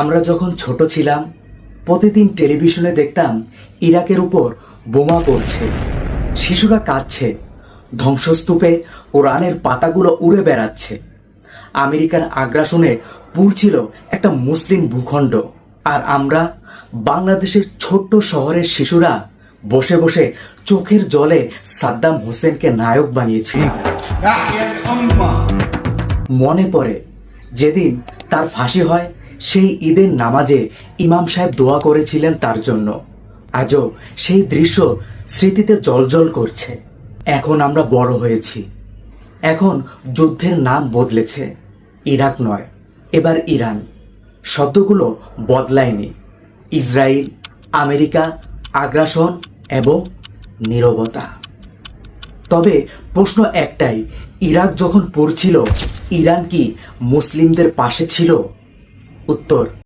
আমরা যখন ছোট ছিলাম প্রতিদিন টেলিভিশনে দেখতাম ইরাকের উপর বোমা পড়ছে শিশুরা কাঁদছে ধ্বংসস্তূপে কোরআনের পাতাগুলো উড়ে বেড়াচ্ছে। আমেরিকার আগ্রাসনে পুড়ছিল একটা মুসলিম ভূখণ্ড। আর আমরা বাংলাদেশের ছোট্ট শহরের শিশুরা বসে বসে চোখের জলে সাদ্দাম হোসেনকে নায়ক বানিয়েছি। মনে পড়ে যেদিন তার ফাঁসি হয় সেই ঈদের নামাজে ইমাম সাহেব দোয়া করেছিলেন তার জন্য। আজও সেই দৃশ্য স্মৃতিতে জলজল করছে। এখন আমরা বড় হয়েছি। এখন যুদ্ধের নাম বদলেছে। ইরাক নয়, এবার ইরান। শব্দগুলো বদলায়নি। ইসরায়েল, আমেরিকা, আগ্রাসন এবং নীরবতা। তবে প্রশ্ন একটাই, ইরাক যখন পড়ছিল, ইরান কি মুসলিমদের পাশে ছিল? উত্তর।